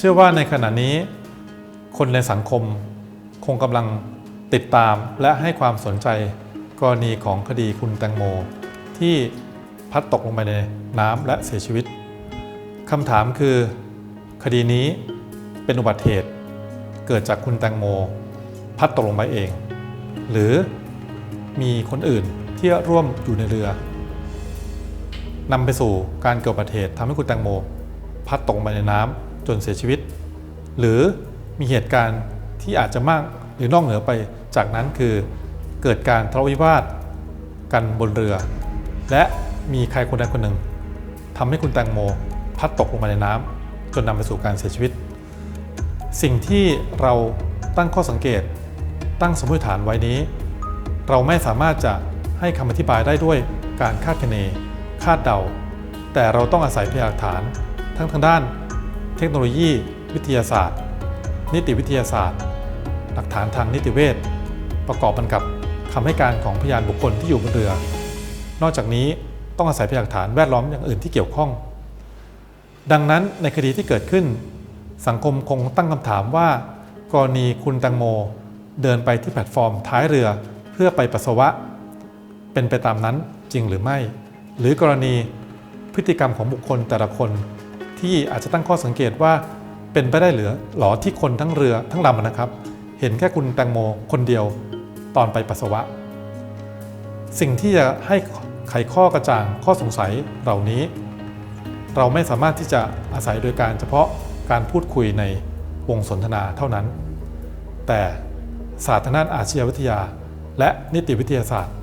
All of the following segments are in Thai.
เชื่อว่าในขณะนี้ คนในสังคมคงกำลังติดตามและให้ความสนใจกรณีของคดีคุณแตงโม ที่พัดตกลงไปในน้ำและเสียชีวิตคำถามคือ คดีนี้เป็นอุบัติเหตุ เกิดจากคุณแตงโม พัดตกลงไปเอง หรือมีคนอื่นที่ร่วมอยู่ในเรือนำไปสู่การเกิดอุบัติเหตุทำให้คุณแตงโม พัดตกไปในน้ำ จนเสียชีวิต หรือมีเหตุการณ์ที่อาจจะมากหรือนอกเหนือไปจากนั้นคือเกิดการทะเลาะวิวาทกันบนเรือ และมีใครคนใดคนหนึ่งทำให้คุณแตงโมพัดตกลงมาในน้ำจนนำไปสู่การเสียชีวิต สิ่งที่เราตั้งข้อสังเกต ตั้งสมมติฐานไว้นี้ เราไม่สามารถจะให้คำอธิบายได้ด้วยการคาดคะเน คาดเดา แต่เราต้องอาศัยพยานหลักฐาน ทั้งทางด้าน เทคโนโลยี วิทยาศาสตร์ นิติวิทยาศาสตร์ หลักฐานทางนิติเวชประกอบกันกับคำให้การของพยานบุคคลที่อยู่บนเรือ นอกจากนี้ต้องอาศัยพยานหลักฐานแวดล้อมอย่างอื่นที่เกี่ยวข้อง ดังนั้นในคดีที่เกิดขึ้น สังคมคงตั้งคำถามว่า กรณีคุณตังโม เดินไปที่แพลตฟอร์มท้ายเรือเพื่อไปปัสสาวะ เป็นไปตามนั้นจริงหรือไม่ หรือกรณีพฤติกรรมของบุคคลแต่ละคน ที่อาจจะตั้งข้อสังเกตว่าเป็นไปได้หรือหรอที่คนทั้งเรือทั้งลำนะครับ เห็นแค่คุณแตงโมคนเดียวตอนไปปัสสาวะ สิ่งที่จะให้ไขข้อกระจ่างข้อสงสัยเหล่านี้ เราไม่สามารถที่จะอาศัยโดยการเฉพาะการพูดคุยในวงสนทนาเท่านั้น แต่ศาสตร์ทางด้านอาชญาวิทยา และนิติวิทยาศาสตร์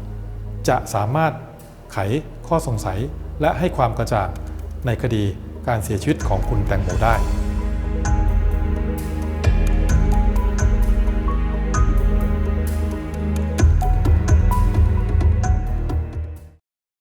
จะสามารถไขข้อสงสัยและให้ความกระจ่างในคดี การเสียชีวิตของคุณแตงโมได้